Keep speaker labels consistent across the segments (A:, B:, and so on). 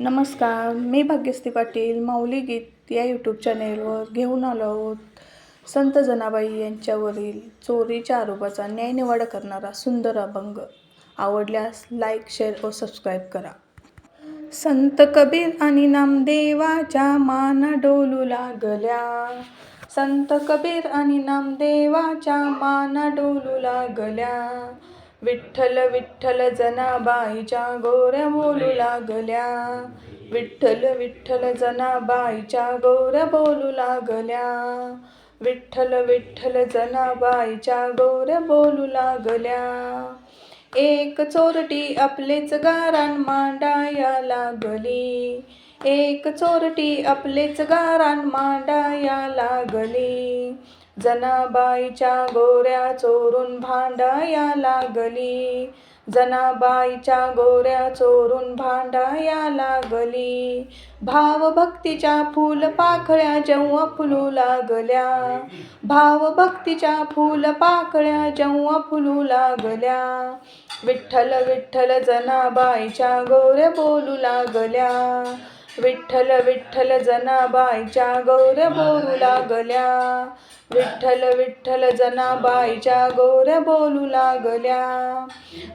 A: नमस्कार मी भाग्यश्री पाटील माऊली गीत या यूट्यूब चॅनेलवर घेऊन आलो आहोत. संत जनाबाई यांच्यावरील चोरीच्या आरोपाचा न्यायनिवाडा करणारा सुंदर अभंग. आवडल्यास लाईक शेअर व सबस्क्राईब करा. संत कबीर आणि नामदेवाच्या मान डोलू लागल्या. संत कबीर आणि नामदेवाच्या मान डोलू लागल्या. विठ्ठल विठ्ठल जनाबाईच्या गोऱ्या बोलू लागल्या. विठ्ठल विठ्ठल जनाबाईच्या गोऱ्या बोलू लागल्या. विठ्ठल विठ्ठल जनाबाईच्या गोऱ्या बोलू लागल्या. एक चोरटी आपलेच गारान मांडाया लागली. एक चोरटी आपलेच गारान मांडाया लागली. जनाबाईच्या गोऱ्या चोरून भांडाया लागली. जनाबाईच्या गोऱ्या चोरून भांडाया लागली. भावभक्तीच्या फुल पाखळ्या जेव्हा फुलू लागल्या. भावभक्तीच्या फुल पाखळ्या जेव्हा फुलू लागल्या. विठ्ठल विठ्ठल जनाबाईच्या गोऱ्या बोलू लागल्या. विठ्ठल विठ्ठल जनाबाईच्या गौर बोलू लागल्या. विठ्ठल विठ्ठल जनाबाईच्या गौर बोलू लागल्या.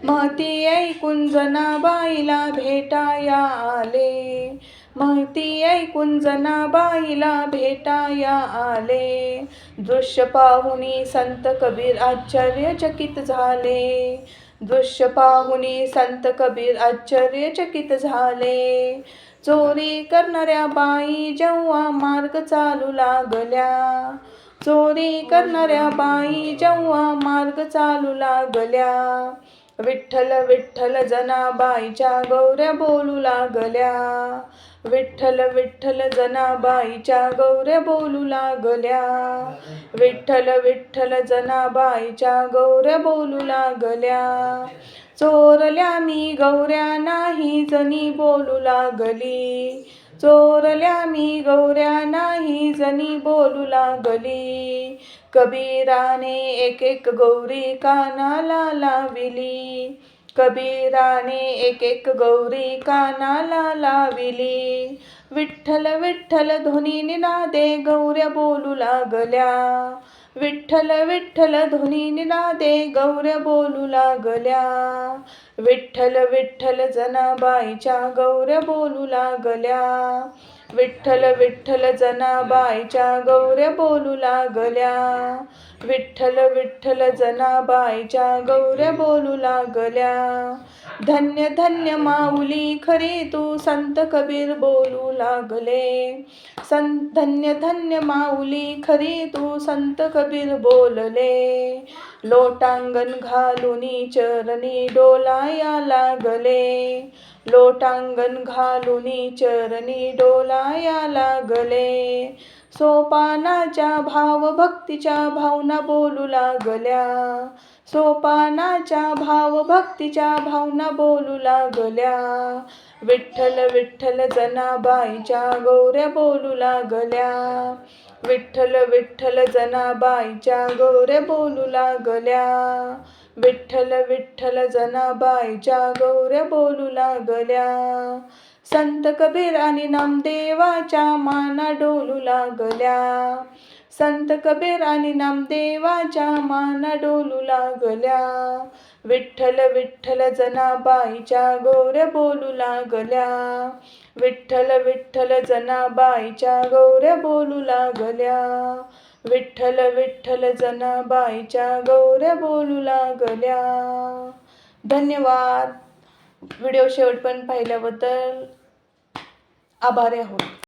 A: महती ऐकून जनाबाईला भेटाया आले. महती ऐकून जनाबाईला भेटाया आले. दृश्य पाहुनी संत कबीर आश्चर्यचकित झाले. दृश्य पाहुनी संत कबीर आश्चर्यचकित झाले. चोरी करणाऱ्या बाई जेव्हा मार्ग चालू लागल्या. चोरी करणाऱ्या बाई जेव्हा मार्ग चालू लागल्या. विठ्ठल विठ्ठल जनाबाईच्या गौऱ्या बोलू लागल्या. विठ्ठल विठ्ठल जनाबाईच्या गौऱ्या बोलू लागल्या. विठ्ठल विठ्ठल जनाबाईच्या गौऱ्या बोलू लागल्या. चोरल्या मी गौऱ्या नाही जनी बोलू लागली. चोरल्या मी गौऱ्या नाही जणी बोलू लागली. कबीराने एक एक गौरी कानाला लाविली. कबीराने एक एक गौरी कानाला लाविली. विठ्ठल विठ्ठल ध्वनी निनादे गौऱ्या बोलू लागल्या. विठ्ठल विठ्ठल ध्वनी निनादे गौऱ्या बोलू लागल्या. विठ्ठल विठ्ठल जनाबाईच्या गौऱ्या बोलू लागल्या. विठ्ठल विठ्ठल जनाबाईच्या गौऱ्या बोलू लागल्या. विठ्ठल विठ्ठल जनाबाईच्या गौऱ्या बोलू लागल्या. धन्य धन्य माऊली खरी तू संत कबीर बोलू लागले. संत धन्य धन्य माऊली खरी तू संत कबीर बोलले. लोटांगण घालुनी चरणी डोलाया लागले. लोटांगण घालुनी चरणी डोलाया लागले. सोपानाच्या भाव भक्तीच्या भावना बोलू लागल्या. सोपानाच्या भाव भक्तीच्या भावना बोलू लागल्या. विठ्ठल विठ्ठल जनाबाईच्या गौऱ्या बोलू लागल्या. विठ्ठल विठ्ठल जनाबाईच्या गौऱ्या बोलू लागल्या. विठ्ठल विठ्ठल जनाबाईच्या गौऱ्या बोलू लागल्या. संत कबीर आणि नामदेवाच्या माना डोलू लागल्या. संत कबीर आणि नामदेवाच्या माना डोलू लागल्या. विठ्ठल विठ्ठल जनाबाईच्या गौऱ्या बोलू लागल्या. विठ्ठल विठ्ठल जनाबाईच्या गौऱ्या बोलू लागल्या. विठ्ठल विठ्ठल जनाबाईच्या गौऱ्या बोलू लागल्या. धन्यवाद. व्हिडिओ शेवट पण पाहिल्याबद्दल आभारी आहोत.